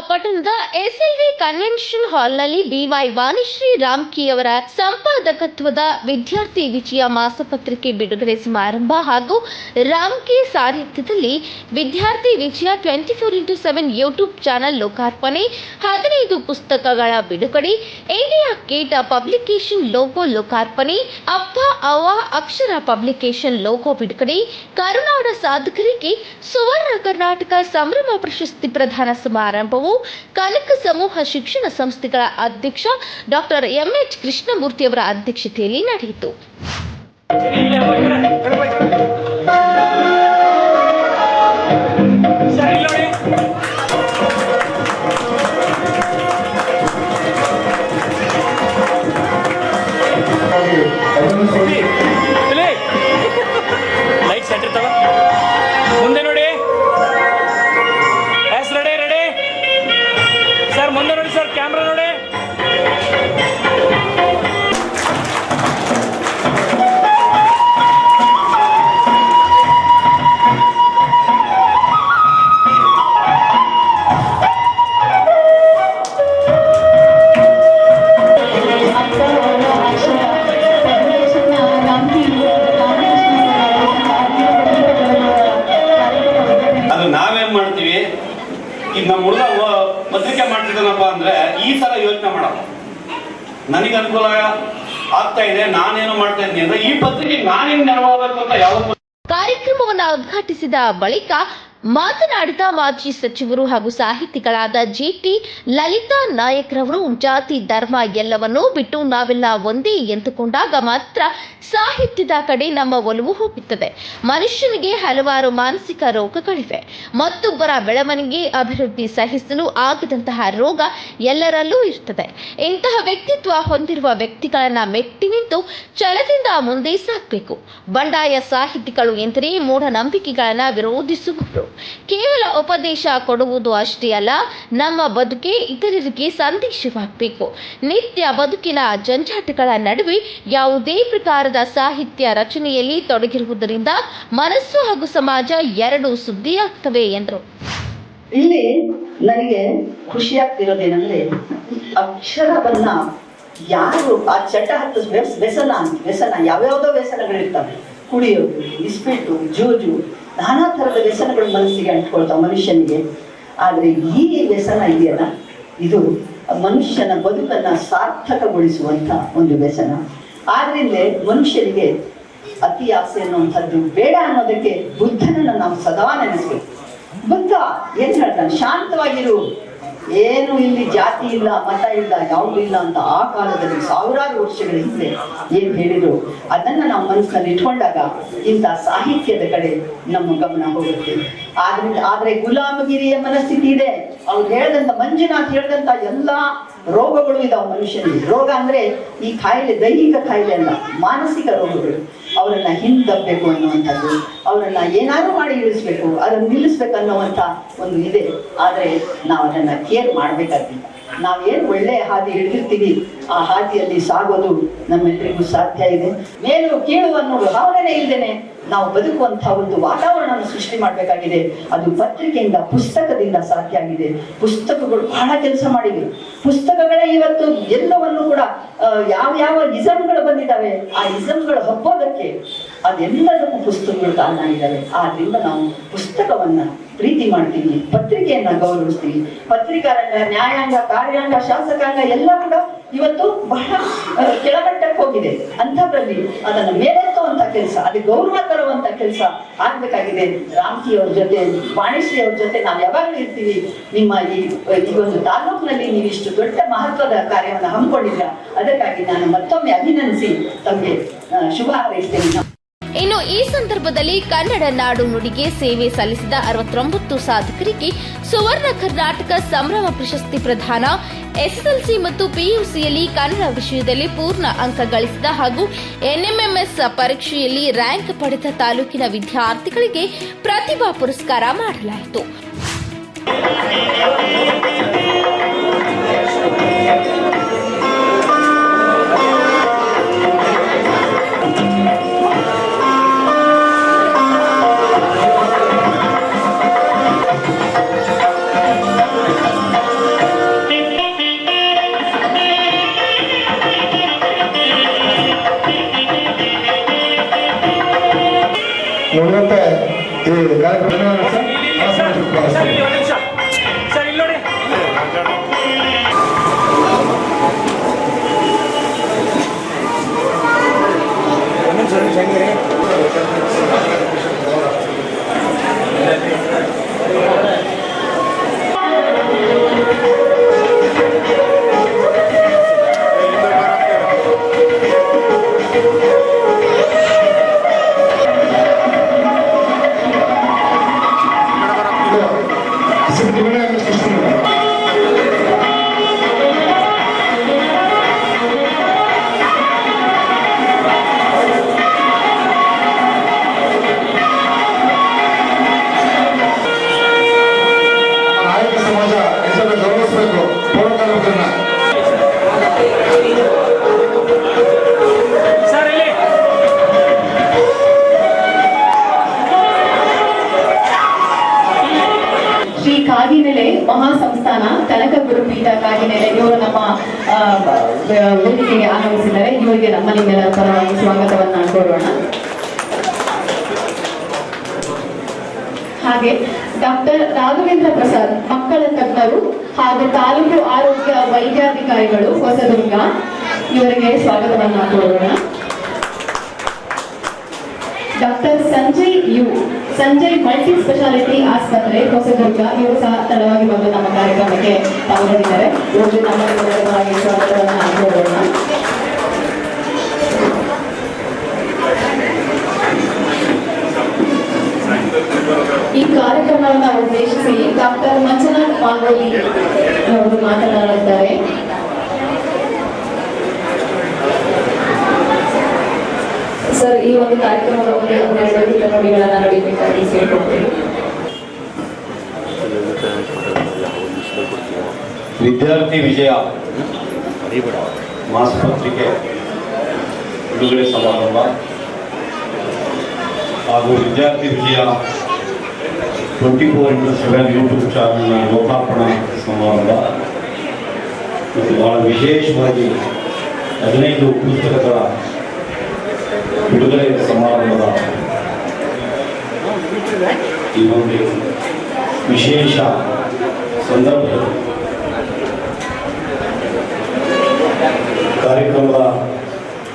ಪಟ್ಟಣದ SLV convention ಹಾಲ್ನಲ್ಲಿ BY Vanishree Ramki ಅವರ ಸಂಪಾದಕತ್ವದ ವಿದ್ಯಾರ್ಥಿ ವಿಜಯ ಮಾಸಪತ್ರಿಕೆ ಬಿಡುಗಡೆ ಸಮಾರಂಭ ಹಾಗೂ ರಾಮ್ಕಿ ಸಾಹಿತ್ಯದಲ್ಲಿ Vidyarthi Vijaya twenty four into seven YouTube channel ಲೋಕಾರ್ಪಣೆ, ಹದಿನೈದು ಪುಸ್ತಕಗಳ ಬಿಡುಗಡೆ ಇಂಡಿಯಾ ಕೇಟ ಪಬ್ಲಿಕೇಶನ್ ಲೋಗೋ ಲೋಕಾರ್ಪಣೆ, ಅಪ್ಪ ಅವ ಅಕ್ಷರ ಪಬ್ಲಿಕೇಶನ್ ಲೋಗೋ ಬಿಡುಗಡೆ, ಕರುನಾಡ ಸಾಧಕರಿಗೆ ಸುವರ್ಣ ಕರ್ನಾಟಕ ಸಂಭ್ರಮ ಪ್ರಶಸ್ತಿ ಪ್ರದಾನ ಸಮಾರಂಭವು ಕನಕ ಸಮೂಹ ಶಿಕ್ಷಣ ಸಂಸ್ಥೆಗಳ ಅಧ್ಯಕ್ಷ ಡಾಕ್ಟರ್ ಎಂ ಎಚ್ ಅವರ ಅಧ್ಯಕ್ಷತೆಯಲ್ಲಿ ನಡೆಯಿತು. ಉದ್ಘಾಟಿಸಿದ ಬಳಿಕ ಮಾತನಾಡಿದ ಮಾಜಿ ಸಚಿವರು ಹಾಗೂ ಸಾಹಿತಿಗಳಾದ ಜಿಟಿ ಲಲಿತಾ ನಾಯಕ್ರವರು, ಜಾತಿ, ಧರ್ಮ ಎಲ್ಲವನ್ನೂ ಬಿಟ್ಟು ನಾವೆಲ್ಲ ಒಂದೇ ಎಂದುಕೊಂಡಾಗ ಮಾತ್ರ ಸಾಹಿತ್ಯದ ಕಡೆ ನಮ್ಮ ಒಲವು ಹೋಗುತ್ತದೆ. ಮನುಷ್ಯನಿಗೆ ಹಲವಾರು ಮಾನಸಿಕ ರೋಗಗಳಿವೆ. ಮತ್ತೊಬ್ಬರ ಬೆಳವಣಿಗೆ, ಅಭಿವೃದ್ಧಿ ಸಹಿಸಲು ಆಗದಂತಹ ರೋಗ ಎಲ್ಲರಲ್ಲೂ ಇರ್ತದೆ. ಇಂತಹ ವ್ಯಕ್ತಿತ್ವ ಹೊಂದಿರುವ ವ್ಯಕ್ತಿಗಳನ್ನ ಮೆಟ್ಟಿ ನಿಂತು ಛಲದಿಂದ ಮುಂದೆ ಸಾಗಬೇಕು ಬಂಡಾಯ ಸಾಹಿತಿಗಳು ಎಂದರೆ ಮೂಢನಂಬಿಕೆಗಳನ್ನು ವಿರೋಧಿಸುವವರು. ಕೇವಲ ಉಪದೇಶ ಕೊಡುವುದು ಅಷ್ಟೇ ಅಲ್ಲ, ನಮ್ಮ ಬದುಕಿ ಇತರರಿಗೆ ಸಂದೇಶವಾಗಬೇಕು. ನಿತ್ಯ ಬದುಕಿನ ಜಂಜಾಟಗಳ ನಡುವೆ ಯಾವುದೇ ಪ್ರಕಾರದ ಸಾಹಿತ್ಯ ರಚನೆಯಲ್ಲಿ ತೊಡಗಿರುವುದರಿಂದ ಮನಸ್ಸು ಹಾಗೂ ಸಮಾಜ ಎರಡು ಸುದ್ದಿಯಾಗ್ತವೆ ಎಂದರು. ಇಲ್ಲಿ ನನಗೆ ಖುಷಿ ಆಗ್ತಿರೋದೇನಂದ್ರೆ ಅಕ್ಷರವನ್ನ ಯಾರು ಆ ಚಟ ಹತ್ತು ವ್ಯಸ್- ವ್ಯಸನ ವ್ಯಸನ ಯಾವ್ಯಾವ್ದೋ ವ್ಯಸನಗಳಿರ್ತವೆ ಕುಡಿಯೋದು ಇಸ್ಪಿಟ್ಟು ಜೂಜು ನಾನಾ ಥರದ ವ್ಯಸನಗಳು ಮನಸ್ಸಿಗೆ ಅಂಟ್ಕೊಳ್ತಾವ ಮನುಷ್ಯನಿಗೆ. ಆದರೆ ಈ ವ್ಯಸನ ಇದೆಯಲ್ಲ, ಇದು ಮನುಷ್ಯನ ಬದುಕನ್ನು ಸಾರ್ಥಕಗೊಳಿಸುವಂಥ ಒಂದು ವ್ಯಸನ. ಆದ್ರಿಂದ ಮನುಷ್ಯನಿಗೆ ಅತಿ ಆಸೆ ಅನ್ನುವಂಥದ್ದು ಬೇಡ ಅನ್ನೋದಕ್ಕೆ ಬುದ್ಧನನ್ನು ನಾವು ಸದಾ ನೆನೆಸ್ಬೇಕು. ಬುದ್ಧ ಏನ್ ಹೇಳ್ತಾನೆ? ಶಾಂತವಾಗಿರು. ಏನು ಇಲ್ಲಿ ಜಾತಿ ಇಲ್ಲ, ಮತ ಇಲ್ಲ, ಯಾವುದು ಇಲ್ಲ ಅಂತ ಆ ಕಾಲದಲ್ಲಿ ಸಾವಿರಾರು ವರ್ಷಗಳ ಹಿಂದೆ ಏನ್ ಹೇಳಿದ್ರು? ಅದನ್ನ ನಾವು ಮನಸ್ಸಿನಲ್ಲಿ ಇಟ್ಕೊಂಡಾಗ ಇಂಥ ಸಾಹಿತ್ಯದ ಕಡೆ ನಮ್ಮ ಗಮನ ಹೋಗುತ್ತೆ. ಆದ್ರಿಂದ ಆದ್ರೆ ಗುಲಾಮಗಿರಿಯ ಮನಸ್ಥಿತಿ ಇದೆ. ಅವ್ರು ಹೇಳ್ದಂತ, ಮಂಜುನಾಥ್ ಹೇಳ್ದಂತ ಎಲ್ಲಾ ರೋಗಗಳು ಇದಾವೆ ಮನುಷ್ಯನಿಗೆ. ರೋಗ ಅಂದ್ರೆ ಈ ಕಾಯಿಲೆ ದೈಹಿಕ ಕಾಯಿಲೆ ಅಲ್ಲ, ಮಾನಸಿಕ ರೋಗಗಳು. ಅವರನ್ನ ಹಿಂದಬ್ಬಬೇಕು ಅನ್ನುವಂಥದ್ದು, ಅವರನ್ನ ಏನಾದ್ರು ಮಾಡಿ ಇಳಿಸ್ಬೇಕು, ಅದನ್ನು ನಿಲ್ಲಿಸ್ಬೇಕು ಅನ್ನುವಂಥ ಒಂದು ಇದೆ. ಆದರೆ ನಾವು ಅದನ್ನ ಕೇರ್ ಮಾಡ್ಬೇಕಾಗ್ತಿಲ್ಲ. ನಾವೇನು ಒಳ್ಳೆಯ ಹಾದಿ ಹಿಡಿದಿರ್ತೀವಿ, ಆ ಹಾದಿಯಲ್ಲಿ ಸಾಗೋದು ನಮ್ಮೆಲ್ಲರಿಗೂ ಸಾಧ್ಯ ಇದೆ. ಮೇಲು ಕೀಳು ಅನ್ನೋ ಭಾವನೆ ಇಲ್ದೇನೆ ನಾವು ಬದುಕುವಂತಹ ಒಂದು ವಾತಾವರಣವನ್ನು ಸೃಷ್ಟಿ ಮಾಡಬೇಕಾಗಿದೆ. ಅದು ಪತ್ರಿಕೆಯಿಂದ, ಪುಸ್ತಕದಿಂದ ಸಾಧ್ಯ ಆಗಿದೆ. ಪುಸ್ತಕಗಳು ಬಹಳ ಕೆಲಸ ಮಾಡಿವೆ. ಪುಸ್ತಕಗಳೇ ಇವತ್ತು ಎಲ್ಲವನ್ನು ಕೂಡ ಯಾವ ಯಾವ ಇಸಮ್ಗಳು ಬಂದಿದ್ದಾವೆ, ಆ ಇಸಮ್ಗಳು ಹಬ್ಬೋದಕ್ಕೆ ಅದೆಲ್ಲದಕ್ಕೂ ಪುಸ್ತಕಗಳು ಕಾರಣ ಆಗಿದ್ದಾವೆ. ಆದ್ರಿಂದ ನಾವು ಪುಸ್ತಕವನ್ನ ಪ್ರೀತಿ ಮಾಡ್ತೀವಿ, ಪತ್ರಿಕೆಯನ್ನ ಗೌರವಿಸ್ತೀವಿ. ಪತ್ರಿಕಾರಂಗ, ನ್ಯಾಯಾಂಗ, ಕಾರ್ಯಾಂಗ, ಶಾಸಕಾಂಗ ಎಲ್ಲ ಕೂಡ ಇವತ್ತು ಬಹಳ ಕೆಳಮಟ್ಟಕ್ಕೆ ಹೋಗಿದೆ. ಅಂಥದ್ರಲ್ಲಿ ಅದನ್ನು ಮೇಲೆತ್ತುವಂತ ಕೆಲಸ, ಅದು ಗೌರವ ತರುವಂತ ಕೆಲಸ ಆಗ್ಬೇಕಾಗಿದೆ. ರಾಮ್ಕಿ ಅವ್ರ ಜೊತೆ ವಾಣಿಶ್ರೀ ಅವ್ರ ಜೊತೆ ನಾವು ಯಾವಾಗಲೂ ಇರ್ತೀವಿ. ನಿಮ್ಮ ಈ ಈ ಒಂದು ತಾಲೂಕಿನಲ್ಲಿ ನೀವು ಇಷ್ಟು ದೊಡ್ಡ ಮಹತ್ವದ ಕಾರ್ಯವನ್ನು ಹಮ್ಮಿಕೊಂಡಿದ್ರ ಅದಕ್ಕಾಗಿ ನಾನು ಮತ್ತೊಮ್ಮೆ ಅಭಿನಂದಿಸಿ ತಮಗೆ ಶುಭ ಹಾರೈಸ್ತೇನೆ. ಇನ್ನು ಈ ಸಂದರ್ಭದಲ್ಲಿ ಕನ್ನಡ ನಾಡು ನುಡಿಗೆ ಸೇವೆ ಸಲ್ಲಿಸಿದ ಅರವತ್ತೊಂಬತ್ತು ಸಾಧಕರಿಗೆ ಸುವರ್ಣ ಕರ್ನಾಟಕ ಸಂಭ್ರಮ ಪ್ರಶಸ್ತಿ ಪ್ರದಾನ, ಎಸ್ಎಸ್ಎಲ್ಸಿ ಮತ್ತು ಪಿಯುಸಿಯಲ್ಲಿ ಕನ್ನಡ ವಿಷಯದಲ್ಲಿ ಪೂರ್ಣ ಅಂಕ ಗಳಿಸಿದ ಹಾಗೂ ಎನ್ಎಂಎಂಎಸ್ ಪರೀಕ್ಷೆಯಲ್ಲಿ ರ್ಯಾಂಕ್ ಪಡೆದ ತಾಲೂಕಿನ ವಿದ್ಯಾರ್ಥಿಗಳಿಗೆ ಪ್ರತಿಭಾ ಪುರಸ್ಕಾರ ಮಾಡಲಾಯಿತು. ಹಾಗೆ ಡಾಕ್ಟರ್ ರಾಘವೇಂದ್ರ ಪ್ರಸಾದ್, ಮಕ್ಕಳ ತಜ್ಞರು ಹಾಗೂ ತಾಲೂಕು ಆರೋಗ್ಯ ವೈದ್ಯಾಧಿಕಾರಿಗಳು ಹೊಸದುರ್ಗ. ಇವರಿಗೆ ಸ್ವಾಗತವನ್ನು ಕೋರೋಣ. Doctor Sanjay U, Sanjay multi speciality ಆಸ್ಪತ್ರೆ ಹೊಸದುರ್ಗ. ಇವರು ಸಹ ತಡವಾಗಿ ಬಂದು ನಮ್ಮ ಕಾರ್ಯಕ್ರಮಕ್ಕೆ ಪಾಲ್ಗೊಂಡಿದ್ದಾರೆ. ಇವರಿಗೆ ನಮ್ಮ ಸ್ವಾಗತವನ್ನ ಕೋರೋಣ. ಈ ಕಾರ್ಯಕ್ರಮವನ್ನು ಉದ್ದೇಶಿಸಿ ಡಾಕ್ಟರ್ ಮಂಜುನಾಥ್ ಮಾಗೋಲಿ ಅವರು ಮಾತನಾಡುತ್ತಾರೆ ಸರ್, ಈ ಒಂದು ಕಾರ್ಯಕ್ರಮದ ಒಂದು ಒಂದೆರಡು ನುಡಿಗಳನ್ನು ನಡೀಬೇಕಾಗಿ ವಿದ್ಯಾರ್ಥಿ ವಿಜಯ ಮಾಸಪತ್ರಿಕೆ ಬಿಡುಗಡೆ ಸಮಾರಂಭ ಹಾಗೂ Vidyarthi Vijaya twenty four into seven YouTube ಚಾನಲ್ನ ಲೋಕಾರ್ಪಣಾ ಸಮಾರಂಭ ಮತ್ತು ಬಹಳ ವಿಶೇಷವಾಗಿ ಹದಿನೈದು ಪುಸ್ತಕಗಳ ಬಿಡುಗಡೆ ಸಮಾರಂಭದ ಈ ಒಂದು ವಿಶೇಷ ಸಂದರ್ಭ ಕಾರ್ಯಕ್ರಮದ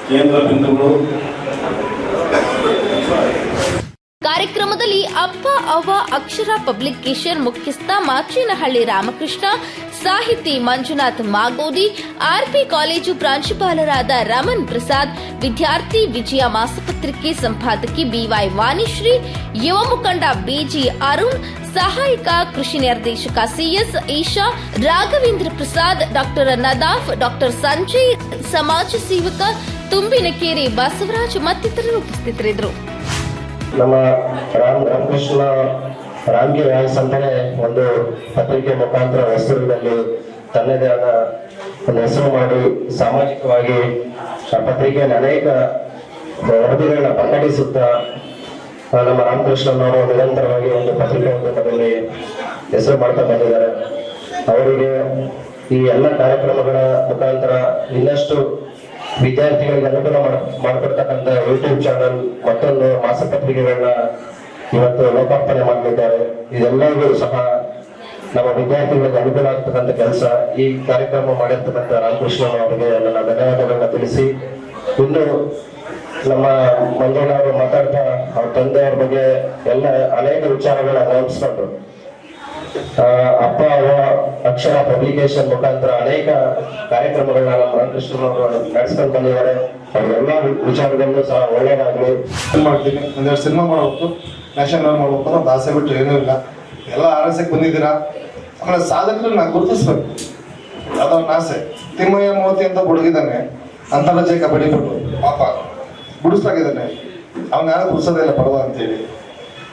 ಕೇಂದ್ರ ಬಿಂದುಗಳು ಕಾರ್ಯಕ್ರಮದಲ್ಲಿ ಅಪ್ಪ ಅವ್ವ ಅಕ್ಷರ ಪಬ್ಲಿಕೇಶನ್ ಮುಖ್ಯಸ್ಥ ಮಾಚೇನಹಳ್ಳಿ ರಾಮಕೃಷ್ಣ, ಸಾಹಿತಿ ಮಂಜುನಾಥ್ ಮಾಗೋದಿ, ಆರ್ಪಿ ಕಾಲೇಜು ಪ್ರಾಂಶುಪಾಲರಾದ ರಮನ್ ಪ್ರಸಾದ್, ವಿದ್ಯಾರ್ಥಿ ವಿಜಯ ಮಾಸಪತ್ರಿಕೆ ಸಂಪಾದಕಿ ಬಿವೈ ವಾಣಿಶ್ರೀ, ಯುವ ಮುಖಂಡ ಬಿಜಿ ಅರುಣ್, ಸಹಾಯಕ ಕೃಷಿ ನಿರ್ದೇಶಕ CS Isha, Raghavendra Prasad, doctor Nadaf, doctor Sanjay, ಸಮಾಜ ಸೇವಕ, ತುಂಬಿನಕೇರಿ ಬಸವರಾಜ್ ಮತ್ತಿತರರು ಉಪಸ್ಥಿತರಿದ್ದರು. ನಮ್ಮ ರಾಮ್ ರಾಮಕೃಷ್ಣ ರಾಮ್ಗೆ ವ್ಯಾಸ್ ಅಂತಾನೆ ಒಂದು ಪತ್ರಿಕೆ ಮುಖಾಂತರ ಹೆಸರಿನಲ್ಲಿ ತನ್ನದೇ ಆದ ಒಂದು ಹೆಸರು ಮಾಡಿ ಸಾಮಾಜಿಕವಾಗಿ ಆ ಪತ್ರಿಕೆಯಲ್ಲಿ ಅನೇಕ ವರದಿಗಳನ್ನ ಪ್ರಕಟಿಸುತ್ತಾ ನಮ್ಮ ರಾಮಕೃಷ್ಣ ಅವರು ನಿರಂತರವಾಗಿ ಒಂದು ಪತ್ರಿಕೆ ಉದ್ಯಮದಲ್ಲಿ ಹೆಸರು ಮಾಡ್ತಾ ಬಂದಿದ್ದಾರೆ. ಅವರಿಗೆ ಈ ಎಲ್ಲ ಕಾರ್ಯಕ್ರಮಗಳ ಮುಖಾಂತರ ಇನ್ನಷ್ಟು ವಿದ್ಯಾರ್ಥಿಗಳಿಗೆ ಅನುಕೂಲ ಮಾಡ್- ಮಾಡಿಕೊಡ್ತಕ್ಕಂಥ ಯೂಟ್ಯೂಬ್ ಚಾನಲ್ ಮತ್ತೊಂದು ಮಾಸಪತ್ರಿಕೆಗಳನ್ನ ಇವತ್ತು ಲೋಕಾರ್ಪಣೆ ಮಾಡಲಿದ್ದಾರೆ ಇದೆಲ್ಲರಿಗೂ ಸಹ ನಮ್ಮ ವಿದ್ಯಾರ್ಥಿಗಳಿಗೆ ಅನುಕೂಲ ಆಗ್ತಕ್ಕಂಥ ಕೆಲಸ. ಈ ಕಾರ್ಯಕ್ರಮ ಮಾಡಿರ್ತಕ್ಕಂಥ ರಾಮಕೃಷ್ಣ ಅವರಿಗೆ ನನ್ನ ಧನ್ಯವಾದಗಳನ್ನ ತಿಳಿಸಿ ಇನ್ನು ನಮ್ಮ ಮಂಜಣ್ಣ ಅವರು ಮಾತಾಡ್ತಾ ಅವ್ರ ತಂದೆಯವ್ರ ಬಗ್ಗೆ ಎಲ್ಲ ಅನೇಕ ವಿಚಾರಗಳನ್ನ ಅನುಭವಿಸ್ಕೊಂಡ್ರು ಆ, ಅಪ್ಪ ಅವ್ವ ಅಕ್ಷರ ಪಬ್ಲಿಕೇಶನ್ ಮುಖಾಂತರ ಅನೇಕ ಕಾರ್ಯಕ್ರಮಗಳನ್ನ ನಮ್ಮ ರಾಮಕೃಷ್ಣನ್ ಅವರು ನಡೆಸ್ಕೊಂಡು ಬಂದಿದ್ದಾರೆ. ಅವರೆಲ್ಲ ವಿಚಾರಗಳನ್ನು ಸಹ ಒಳ್ಳೇದಾಗಲಿ. ಮಾಡ್ತೀನಿ ಒಂದೆರಡು ಸಿನಿಮಾ ಮಾಡಬೇಕು ನ್ಯಾಷನಲ್ ಮಾಡಬೇಕು ಅನ್ನೋ ಆಸೆ ಬಿಟ್ಟು ಏನೂ ಇಲ್ಲ. ಎಲ್ಲ ಆರಸಕ್ಕೆ ಬಂದಿದ್ದೀರಾ? ಆಮೇಲೆ ಸಾಧಕರು ನಾ ಗುರುತಿಸ್ಬೇಕು. ಅದೊಂದು ಆಸೆ. ತಿಮ್ಮಯ್ಯ ಮೋತಿ ಅಂತ ಹುಡುಗಿದ್ದಾನೆ ಅಂತಾರಾಜ್ಯ ಕಬಡ್ಡಿ ಪಟ್ಟು ಪಾಪ, ಗುಡಿಸ್ಲಾಗಿದ್ದಾನೆ. ಅವನ ಯಾರು ಗುಡಿಸೋದೇ ಇಲ್ಲ ಪಡುವ ಅಂತೇಳಿ.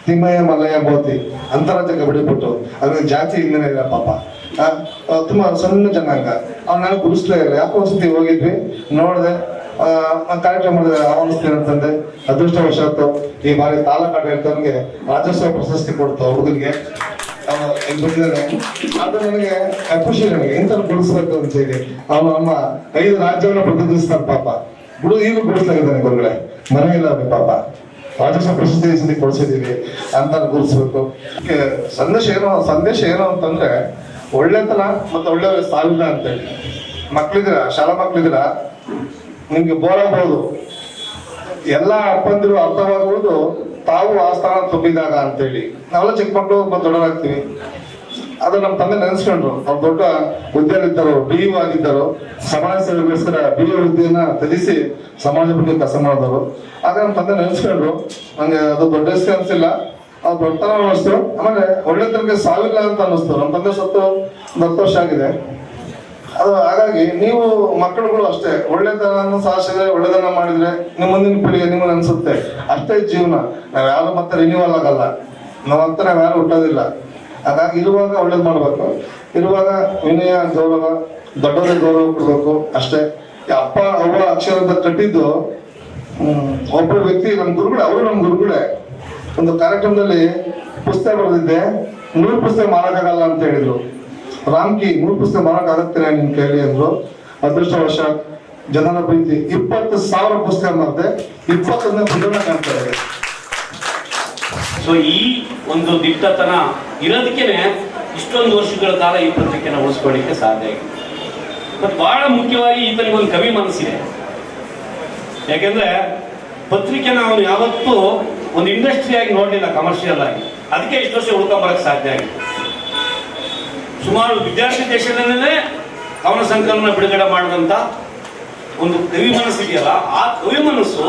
ತಿಮ್ಮಯ್ಯ ಮಲ್ಲಯ್ಯ ಮೋತಿ ಅಂತಾರಾಜ್ಯ ಕಬಡ್ಡಿ ಪಟ್ಟು ಅದ್ರ ಜಾತಿ ಇಂದನೇ ಇಲ್ಲ, ಪಾಪ. ತುಂಬಾ ಸಣ್ಣ ಜನಾಂಗ. ಅವ್ನ ಗುಡಿಸ್ಲೇ ಇಲ್ಲ. ಯಾಕೋ ಒಂದ್ಸತಿ ಹೋಗಿದ್ವಿ, ನೋಡಿದೆ ಕಾರ್ಯಕ್ರಮ ಮಾಡಿದ್ರೆ ಆಹ್ವಾನಿಸ್ತೀನಿ ಅಂತಂದೆ ಅದೃಷ್ಟವಶಾತ್ತು ಈ ಬಾರಿ ತಾಲೂಕು ಆಡಳಿತವ್ರಿಗೆ ರಾಜ್ಯೋತ್ಸವ ಪ್ರಶಸ್ತಿ ಕೊಡ್ತು ಹುಡುಗನಿಗೆ. ಅದು ನನಗೆ ಖುಷಿ ನನಗೆ. ಇಂಥ ಗುಡಿಸ್ಬೇಕು ಅಂತ ಹೇಳಿ. ಅವನು ನಮ್ಮ ಐದು ರಾಜ್ಯವನ್ನು ಪ್ರತಿನಿಧಿಸ್ತಾನೆ ಪಾಪ. ಹುಡುಗ ಈಗಲೂ ಗುಡಿಸ್ಲಾಗಿದ್ದಾನೆ ಗುರುಗಳೇ. ಮನೆ ಇಲ್ಲ ಪಾಪ. ರಾಜ್ಯೋತ್ಸವ ಪ್ರಶಸ್ತಿ ಸತಿ ಕೊಡಿಸಿದೀವಿ ಅಂತ ಗುರುತಿಸ್ಬೇಕು ಸಂದೇಶ ಏನು ಸಂದೇಶ ಏನು ಅಂತಂದ್ರೆ ಒಳ್ಳೆತನ ಮತ್ತೆ ಒಳ್ಳೆ ಅಂತ ಅಂತೇಳಿ ಮಕ್ಳಿದ್ರ, ಶಾಲಾ ಮಕ್ಳಿದ್ರ ನಿಮ್ಗೆ ಬೋರ್ ಆಗ್ಬೋದು. ಎಲ್ಲ ಅಪ್ಪಂದಿರು ಅರ್ಥವಾಗುವುದು ತಾವು ಆ ಸ್ಥಾನ ತುಂಬಿದಾಗ ಅಂತೇಳಿ ನಾವೆಲ್ಲ ಚಿಕ್ಕ ಮಕ್ಕಳು ದೊಡ್ಡರಾಗ್ತೀವಿ ಅದು ನಮ್ಮ ತಂದೆ ನೆನೆಸ್ಕೊಂಡ್ರು. ಅವ್ರು ದೊಡ್ಡ ಹುದ್ದೆಯಲ್ಲಿದ್ದರು ಬಿ ಯು ಆಗಿದ್ದರು. ಸಮಾಜ ಸೇವೆಗೋಸ್ಕರ ಬಿ ಯು ಹುದ್ದೆಯನ್ನ ತ್ಯಜಿಸಿ ಸಮಾಜ ಬಗ್ಗೆ ಕೆಲಸ ಮಾಡಿದವರು. ಆಗ ನಮ್ಮ ತಂದೆ ನೆನೆಸ್ಕೊಂಡ್ರು, ನಂಗೆ ಅದು ದೊಡ್ಡ ಹೆಸರು ಅನ್ಸಿಲ್ಲ ಅವ್ರು ದೊಡ್ಡತನ ಅನ್ನಿಸ್ತು. ಆಮೇಲೆ ಒಳ್ಳೆತನಕ್ಕೆ ಸಾವಿಲ್ಲ ಅಂತ ಅನ್ನಿಸ್ತು. ನಮ್ಮ ತಂದೆ ಸತ್ತು ಒಂದು ಹತ್ತು ವರ್ಷ ಆಗಿದೆ. ಅದು ಹಾಗಾಗಿ ನೀವು ಮಕ್ಕಳುಗಳು ಅಷ್ಟೇ ಒಳ್ಳೆತನ ಸಾಧಿಸಿದ್ರೆ ಒಳ್ಳೆದನ್ನ ಮಾಡಿದ್ರೆ ನಿಮ್ಮ ಮುಂದಿನ ಪೀಳಿಗೆ ನಿಮ್ಗೆ ಅನ್ಸುತ್ತೆ. ಅಷ್ಟೇ ಜೀವನ. ನಾವು ಯಾರು ಮತ್ತೆ ರಿನ್ಯೂವಲ್ ಆಗಲ್ಲ. ನಾವಂತ ನಾವ್ ಯಾರು ಹುಟ್ಟೋದಿಲ್ಲ. ಹಾಗಾಗಿ ಇರುವಾಗ ಒಳ್ಳೇದು ಮಾಡ್ಬೇಕು. ಇರುವಾಗ ವಿನಯ, ಗೌರವ ದೊಡ್ಡದ ಗೌರವ ಕೊಡ್ಬೇಕು. ಅಷ್ಟೇ. ಅಪ್ಪ ಅವ್ವ ಅಂತ ಕಟ್ಟಿದ್ದು ಒಬ್ಬ ವ್ಯಕ್ತಿ ನಮ್ ಗುರುಗಳೇ, ಅವರು ನಮ್ ಗುರುಗಳೇ. ಒಂದು ಕಾರ್ಯಕ್ರಮದಲ್ಲಿ ಪುಸ್ತಕ ಬರೆದಿದ್ದೆ ನೂರು ಪುಸ್ತಕ ಮಾಡೋಕ್ಕಾಗಲ್ಲ ಅಂತ ಹೇಳಿದ್ರು. ರಾಮ್ಕಿ ನೂರು ಪುಸ್ತಕ ಮಾರಾಟ ಆಗತ್ತೇನೆ ನಿಮ್ ಕೈಲಿ ಅಂದ್ರು. ವರ್ಷ ಜನರ ಪ್ರೀತಿ, ಇಪ್ಪತ್ತು ಸಾವಿರ ಪುಸ್ತಕ ಮಾಡಿದೆ ಇಪ್ಪತ್ತೊಂದನೇ ಪುಸ್ತಕ ಇದೆ. ಸೊ ಈ ಒಂದು ದಿಟ್ಟತನ ಇರೋದಕ್ಕೇನೆ ಇಷ್ಟೊಂದು ವರ್ಷಗಳ ಕಾಲ ಈ ಪತ್ರಿಕೆನ ಉಳಿಸ್ಕೊಳ್ಳಿಕ್ಕೆ ಸಾಧ್ಯ ಆಗಿದೆ ಮತ್ತು ಬಹಳ ಮುಖ್ಯವಾಗಿ ಈತನಿಗೆ ಒಂದು ಕವಿ ಮನಸ್ಸಿದೆ. ಯಾಕೆಂದ್ರೆ ಪತ್ರಿಕೆನ ಅವನು ಯಾವತ್ತೂ ಒಂದು ಇಂಡಸ್ಟ್ರಿ ಆಗಿ ನೋಡಲಿಲ್ಲ ಕಮರ್ಷಿಯಲ್ ಆಗಿ. ಅದಕ್ಕೆ ಇಷ್ಟು ವರ್ಷ ಉಳ್ಕೊಂಬರಕ್ಕೆ ಸಾಧ್ಯ ಆಗಿತ್ತು ಸುಮಾರು ವಿದ್ಯಾರ್ಥಿ ದೇಶದಲ್ಲೇ ಕವನ ಸಂಕಲನ ಬಿಡುಗಡೆ ಮಾಡಿದಂತ ಒಂದು ಕವಿ ಮನಸ್ಸು ಇದೆಯಲ್ಲ, ಆ ಕವಿ ಮನಸ್ಸು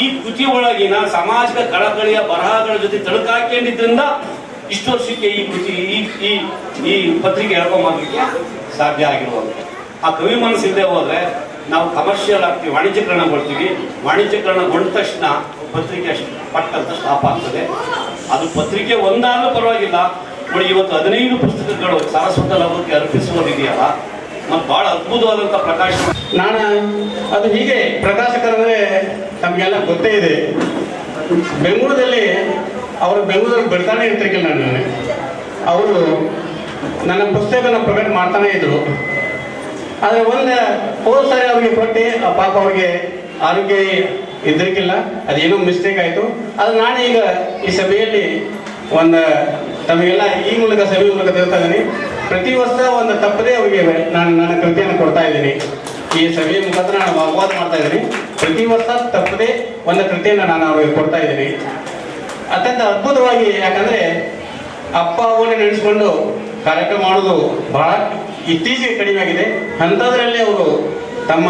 ಈ ಕೃತಿ ಒಳಗಿನ ಸಾಮಾಜಿಕ ಕಳಕಳಿಯ ಬರಹಗಳ ಜೊತೆ ತಳಕಾಕೊಂಡಿದ್ದರಿಂದ ಇಷ್ಟು ವರ್ಷಕ್ಕೆ ಈ ಕೃತಿ, ಈ ಈ ಈ ಪತ್ರಿಕೆ ಹೇಳ್ಕೊಂಬರ್ಲಿಕ್ಕೆ ಸಾಧ್ಯ ಆಗಿರುವಂತ. ಆ ಕವಿ ಮನಸ್ಸಿಲ್ಲದೆ ಹೋದ್ರೆ ನಾವು ಕಮರ್ಷಿಯಲ್ ಆಗ್ತೀವಿ ವಾಣಿಜ್ಯೀಕರಣಗೊಳ್ತೀವಿ ವಾಣಿಜ್ಯೀಕರಣಗೊಂಡ ತಕ್ಷಣ ಪತ್ರಿಕೆ ಅಷ್ಟು ಪಟ್ ಅಂತ ಸ್ಟಾಪ್ ಆಗ್ತದೆ. ಅದು ಪತ್ರಿಕೆ ಒಂದಾದ್ರೂ ಪರವಾಗಿಲ್ಲ. ನೋಡಿ, ಇವತ್ತು ಹದಿನೈದು ಪುಸ್ತಕಗಳು ಸಾರಸ್ವತ ಲೋಕಕ್ಕೆ ಅರ್ಪಿಸುವುದಿದೆಯಲ್ಲ ಮತ್ತು ಬಹಳ ಅದ್ಭುತವಾದಂಥ ಪ್ರಕಾಶ. ನಾನು, ಅದು ಹೀಗೆ ಪ್ರಕಾಶಕರಂದರೆ ನಮಗೆಲ್ಲ ಗೊತ್ತೇ ಇದೆ. ಬೆಂಗಳೂರಲ್ಲಿ ಅವರು ಬೆಂಗಳೂರಲ್ಲಿ ಬರ್ತಾನೆ ಇರ್ತಿರ್ಕಿಲ್ಲ ನಾನು. ಅವರು ನನ್ನ ಪುಸ್ತಕನ ಪ್ರಕಟ ಮಾಡ್ತಾನೆ ಇದ್ರು. ಆದರೆ ಒಂದು ಹೋದ ಸಾರಿ ಅವ್ರಿಗೆ ಕೊಟ್ಟು, ಆ ಪಾಪ ಅವ್ರಿಗೆ ಆರೋಗ್ಯ ಇದ್ರಿಕ್ಕಿಲ್ಲ ಅದೇನೋ ಮಿಸ್ಟೇಕ್ ಆಯಿತು. ಅದು ನಾನು ಈಗ ಈ ಸಭೆಯಲ್ಲಿ ಒಂದು, ತಮಗೆಲ್ಲ ಈ ಮೂಲಕ ಸಭೆ ಮೂಲಕ ತಿಳ್ತಾ ಇದ್ದೀನಿ. ಪ್ರತಿ ವರ್ಷ ಒಂದು ತಪ್ಪದೇ ಅವರಿಗೆ ನಾನು ನನ್ನ ಕೃತಿಯನ್ನು ಕೊಡ್ತಾ ಇದ್ದೀನಿ. ಈ ಸಭೆಯ ಮುಖಾಂತರ ನಾನು ವಾಗ್ವಾದ ಮಾಡ್ತಾ ಇದ್ದೀನಿ. ಪ್ರತಿ ವರ್ಷ ತಪ್ಪದೇ ಒಂದು ಕೃತಿಯನ್ನು ನಾನು ಅವ್ರಿಗೆ ಕೊಡ್ತಾ ಇದ್ದೀನಿ. ಅತ್ಯಂತ ಅದ್ಭುತವಾಗಿ ಯಾಕಂದ್ರೆ ಅಪ್ಪ ಅವನ್ನ ನಡೆಸ್ಕೊಂಡು ಕಾರ್ಯಕ್ರಮ ಮಾಡೋದು ಬಹಳ ಇತ್ತೀಚೆಗೆ ಕಡಿಮೆ ಆಗಿದೆ. ಅಂಥದ್ರಲ್ಲಿ ಅವರು ತಮ್ಮ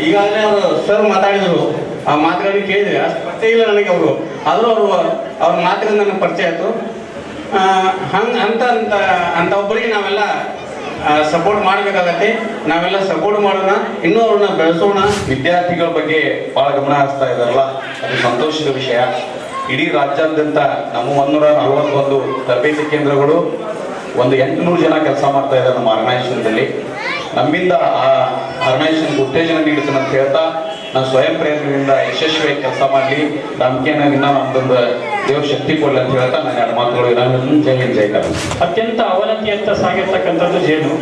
ಈಗಾಗಲೇ ಅವರು ಸರ್ ಮಾತಾಡಿದರು. ಆ ಮಾತುಗಳನ್ನು ಕೇಳಿದ್ರೆ ಅಷ್ಟು ಪರಿಚಯ ಇಲ್ಲ ನನಗೆ ಅವರು. ಆದರೂ ಅವರು ಅವ್ರ ಮಾತುಗಳು ನನಗೆ ಪರಿಚಯ ಆಯಿತು. ಹಂಗೆ ಅಂತ ಅಂತ ಅಂತ ಒಬ್ಬರಿಗೆ ನಾವೆಲ್ಲ ಸಪೋರ್ಟ್ ಮಾಡಬೇಕಾಗತ್ತೆ. ನಾವೆಲ್ಲ ಸಪೋರ್ಟ್ ಮಾಡೋಣ. ಇನ್ನೂ ಅವ್ರನ್ನ ಬೆಳೆಸೋಣ. ವಿದ್ಯಾರ್ಥಿಗಳ ಬಗ್ಗೆ ಬಹಳ ಗಮನ ಹರಿಸ್ತಾ ಇದಾರಲ್ಲ ಅದು ಸಂತೋಷದ ವಿಷಯ. ಇಡೀ ರಾಜ್ಯಾದ್ಯಂತ ನಮ್ಮ ಒಂದೂರ ನಲವತ್ತೊಂದು ತರಬೇತಿ ಕೇಂದ್ರಗಳು ಒಂದು ಎಂಟುನೂರು ಜನ ಕೆಲಸ ಮಾಡ್ತಾ ಇದ್ದಾರೆ ನಮ್ಮ ಆರ್ಗನೈಸೇಷನ್ದಲ್ಲಿ ನಮ್ಮಿಂದ ಆ ಆರ್ಗನೈಸೇಷನ್ಗೆ ಉತ್ತೇಜನ ನೀಡುತ್ತೆ ಅಂತ ಹೇಳ್ತಾ, ನಾನು ಸ್ವಯಂ ಪ್ರೇರಣೆಯಿಂದ ಯಶಸ್ವಿಯಾಗಿ ಕೆಲಸ ಮಾಡಲಿ ನಮ್ಗೇನ ಇನ್ನೂ ನಮ್ದೊಂದು ದೇವ್ರ ಶಕ್ತಿ ಕೊಡಲಿ ಅಂತ ಹೇಳ್ತಾ ನಾನು ಎರಡು ಮಾತುಗಳು ಇರೋದನ್ನು ಜೈ ಹಿಂದ್, ಜೈ. ಅತ್ಯಂತ ಅವನತಿಯತ್ತ ಸಾಗಿರ್ತಕ್ಕಂಥದ್ದು ಜೇನು.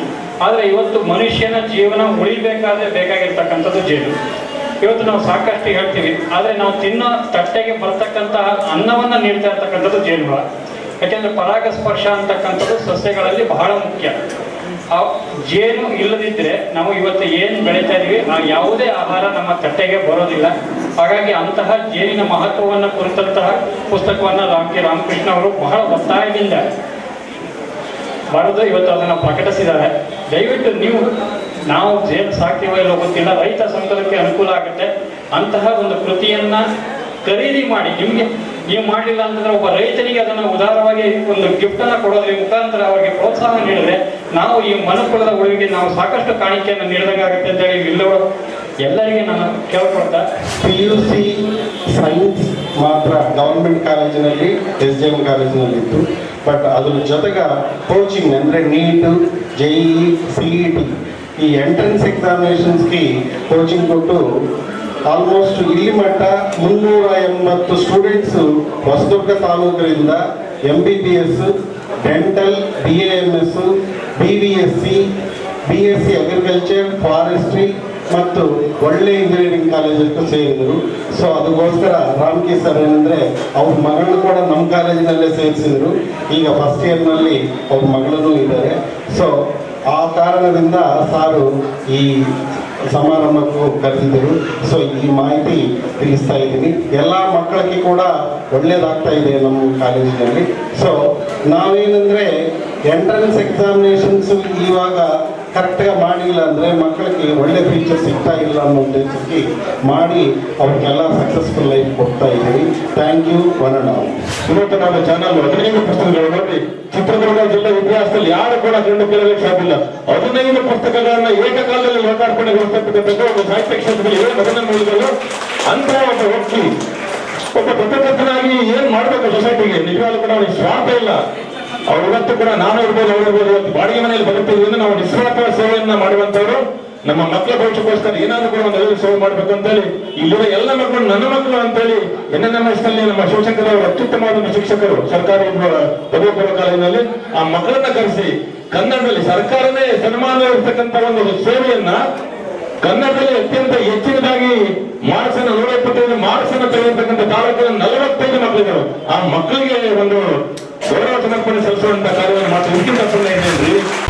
ಆದರೆ ಇವತ್ತು ಮನುಷ್ಯನ ಜೀವನ ಉಳಿಬೇಕಾದ್ರೆ ಬೇಕಾಗಿರ್ತಕ್ಕಂಥದ್ದು ಜೇನು. ಇವತ್ತು ನಾವು ಸಾಕಷ್ಟು ಹೇಳ್ತೀವಿ, ಆದರೆ ನಾವು ತಿನ್ನೋ ತಟ್ಟೆಗೆ ಬರ್ತಕ್ಕಂತಹ ಅನ್ನವನ್ನು ನೀಡ್ತಾ ಇರ್ತಕ್ಕಂಥದ್ದು ಜೇನುಹುಳ ಯಾಕೆಂದ್ರೆ ಪರಾಗಸ್ಪರ್ಶ ಅಂತಕ್ಕಂಥದ್ದು ಸಸ್ಯಗಳಲ್ಲಿ ಬಹಳ ಮುಖ್ಯ. ಆ ಜೇನು ಇಲ್ಲದಿದ್ದರೆ ನಾವು ಇವತ್ತು ಏನು ಬೆಳೀತಾ ಇದೀವಿ, ಆ ಯಾವುದೇ ಆಹಾರ ನಮ್ಮ ತಟ್ಟೆಗೆ ಬರೋದಿಲ್ಲ. ಹಾಗಾಗಿ ಅಂತಹ ಜೇನಿನ ಮಹತ್ವವನ್ನು ಕುರಿತಂತಹ ಪುಸ್ತಕವನ್ನು ರಾಮ್ಕಿ ರಾಮಕೃಷ್ಣ ಅವರು ಬಹಳ ಒತ್ತಾಯದಿಂದ ಬರೆದು ಇವತ್ತು ಅದನ್ನು ಪ್ರಕಟಿಸಿದ್ದಾರೆ. ದಯವಿಟ್ಟು ನೀವು, ನಾವು ಜೇನು ಸಾಕ್ತೀವೋ ಇಲ್ಲೋ ಗೊತ್ತಿಲ್ಲ, ರೈತ ಸಂಕಲಕ್ಕೆ ಅನುಕೂಲ ಆಗುತ್ತೆ. ಅಂತಹ ಒಂದು ಕೃತಿಯನ್ನ ಖರೀದಿ ಮಾಡಿ, ನಿಮಗೆ ನೀವು ಮಾಡಲಿಲ್ಲ ಅಂತಂದ್ರೆ ಒಬ್ಬ ರೈತನಿಗೆ ಅದನ್ನು ಉದಾರವಾಗಿ ಒಂದು ಗಿಫ್ಟ್ ಅನ್ನ ಕೊಡೋದ್ರ ಮುಖಾಂತರ ಅವರಿಗೆ ಪ್ರೋತ್ಸಾಹ ನೀಡಿದ್ರೆ ನಾವು ಈ ಮನುಕುಲದ ಉಳಿವಿಗೆ ನಾವು ಸಾಕಷ್ಟು ಕಾಣಿಕೆಯನ್ನು ನೀಡಿದಂಗಾಗುತ್ತೆ ಅಂತ ಹೇಳಿ ಇಲ್ಲವರು ಎಲ್ಲರಿಗೆ ನಾನು ಕೇಳ್ಕೊಳ್ತಾ. ಪಿ ಯು ಸಿ ಸೈನ್ಸ್ ಮಾತ್ರ ಗವರ್ಮೆಂಟ್ ಕಾಲೇಜಿನಲ್ಲಿ ಎಸ್ ಜೆ ಎಂ ಕಾಲೇಜಿನಲ್ಲಿತ್ತು ಬಟ್ ಅದ್ರ ಜೊತೆಗೆ ಕೋಚಿಂಗ್ ಅಂದರೆ ನೀಟ್ ಜೆ ಇ ಸಿ ಈ ಎಂಟ್ರೆನ್ಸ್ ಎಕ್ಸಾಮಿನೇಷನ್ಸ್ಗೆ ಕೋಚಿಂಗ್ ಕೊಟ್ಟು ಆಲ್ಮೋಸ್ಟ್ ಇಲ್ಲಿ ಮಟ್ಟ ಮುನ್ನೂರ ಎಂಬತ್ತು ಸ್ಟೂಡೆಂಟ್ಸ್ ಹೊಸದುರ್ಗ ತಾಲೂಕಿನಿಂದ M B B S dental B M S B V S C B S C agriculture forestry ಮತ್ತು ಒಳ್ಳೆ ಇಂಜಿನಿಯರಿಂಗ್ ಕಾಲೇಜಕ್ಕೂ ಸೇರಿದರು. ಸೊ ಅದಕ್ಕೋಸ್ಕರ ರಾಮ್ಕಿ ಸರ್ ಏನಂದ್ರೆ, ಅವ್ರ ಮಗಳು ಕೂಡ ನಮ್ಮ ಕಾಲೇಜಿನಲ್ಲೇ ಸೇರಿಸಿದರು. ಈಗ ಫಸ್ಟ್ ಇಯರ್ನಲ್ಲಿ ಅವ್ರ ಮಗಳೂ ಇದ್ದಾರೆ ಸೊ ಆ ಕಾರಣದಿಂದ ಸಾರು ಈ ಸಮಾರಂಭಕ್ಕೂ ಕರೆದಿದ್ದರು. ಸೊ ಈ ಮಾಹಿತಿ ತಿಳಿಸ್ತಾ ಇದ್ದೀನಿ ಎಲ್ಲ ಮಕ್ಕಳಿಗೆ ಕೂಡ ಒಳ್ಳೇದಾಗ್ತಾ ಇದೆ ನಮ್ಮ ಕಾಲೇಜಿನಲ್ಲಿ. ಸೊ ನಾವೇನಂದ್ರೆ ಎಂಟ್ರೆನ್ಸ್ ಎಕ್ಸಾಮಿನೇಷನ್ಸ್ ಇವಾಗ ಕರೆಕ್ಟಾಗಿ ಮಾಡಿಲ್ಲ ಅಂದರೆ ಮಕ್ಕಳಿಗೆ ಒಳ್ಳೆ ಫ್ಯೂಚರ್ ಸಿಗ್ತಾ ಇಲ್ಲ ಅನ್ನೋ ಉದ್ದೇಶಕ್ಕೆ ಮಾಡಿ ಅವ್ರಿಗೆಲ್ಲ ಸಕ್ಸಸ್ಫುಲ್ ಲೈಫ್ ಕೊಡ್ತಾ ಇದ್ದೀವಿ. ಥ್ಯಾಂಕ್ ಯು ಒನ್ ಅಂಡ್ ಇವತ್ತು ನಮ್ಮ ಚಾನಲ್ ಹದಿನೈದು ಪುಸ್ತಕಗಳು ನೋಡಿ. ಚಿತ್ರದುರ್ಗ ಜಿಲ್ಲೆ ಇತಿಹಾಸದಲ್ಲಿ ಯಾರು ಕೂಡ ಕಂಡು ಕೇಳಲಿಕ್ಕೆ ಸಾಧ್ಯ ಇಲ್ಲ. ಹದಿನೈದು ಪುಸ್ತಕಗಳನ್ನ ಏಕಕಾಲದಲ್ಲಿ ಗೊತ್ತಿರ್ತಕ್ಕಂಥ ಒಂದು ಸಾಹಿತ್ಯ ಕ್ಷೇತ್ರದಲ್ಲಿ ಏನು ಮೊದಲ ಮೂಲಗಳು ಅಂತ ಒಬ್ಬ ವ್ಯಕ್ತಿ, ಒಬ್ಬ ಪತ್ರಕರ್ತನಾಗಿ ಏನ್ ಮಾಡ್ಬೇಕು ಸೊಸೈಟಿಗೆ ನಿಜವಾಗ್ಲೂ ಕೂಡ ಅವನಿಗೆ ಸ್ವಾರ್ಥ ಇಲ್ಲ. ಅವ್ರು ಇವತ್ತು ಕೂಡ ನಾನು ಇರ್ಬೋದು, ಅವ್ರು ಇರ್ಬೋದು ಇವತ್ತು ಬಾಡಿಗೆ ಮನೆಯಲ್ಲಿ ಬರುತ್ತಿದ್ರಿಂದ ನಾವು ನಿಸ್ವಾರ್ಥ ಸೇವೆಯನ್ನ ಮಾಡುವಂತವರು ನಮ್ಮ ಮಕ್ಕಳ ಭವಿಷ್ಯಕ್ಕೋಸ್ಕರ ಏನಾದ್ರು ಕೂಡ ಒಂದು ಸೇವೆ ಮಾಡ್ಬೇಕು ಅಂತೇಳಿ, ಇಲ್ಲಿರೋ ಎಲ್ಲ ಮಕ್ಕಳು, ನನ್ನ ಮಕ್ಕಳು ಅಂತೇಳಿ ಎನ್ ಎನ್ ಎಂ ಎಸ್ನಲ್ಲಿ ನಮ್ಮ ಶಿವಶಂಕರ್ ಅವರು ಅತ್ಯುತ್ತಮವಾದ ಶಿಕ್ಷಕರು ಸರ್ಕಾರಿ ಒಬ್ಬ ಪದವಿ ಪೂರ್ವ ಕಾಲೇಜಿನಲ್ಲಿ, ಆ ಮಕ್ಕಳನ್ನ ಕರೆಸಿ, ಕನ್ನಡದಲ್ಲಿ ಸರ್ಕಾರನೇ ಸನ್ಮಾನ ಇರ್ತಕ್ಕಂಥ ಒಂದು ಸೇವೆಯನ್ನ ಕನ್ನಡದಲ್ಲಿ ಅತ್ಯಂತ ಹೆಚ್ಚಿನದಾಗಿ ಮಾರ್ಕ್ಸ್ ಅನ್ನು ನೂರ ಇಪ್ಪತ್ತೈದು ಮಾರ್ಕ್ಸ್ ಅನ್ನು ತೆಗೆದಿರ್ತಕ್ಕಂಥ ತಾಲೂಕಿನ ನಲವತ್ತೈದು ಮಕ್ಕಳಿದ್ದಾರೆ ಆ ಮಕ್ಕಳಿಗೆ ಒಂದು ಗೌರವ ತಲುಪಲು ಸಲ್ಲಿಸುವಂತಹ ಕಾರ್ಯವನ್ನು ಮಾತ್ರ ಮುಖ್ಯ ತಪ್ಪು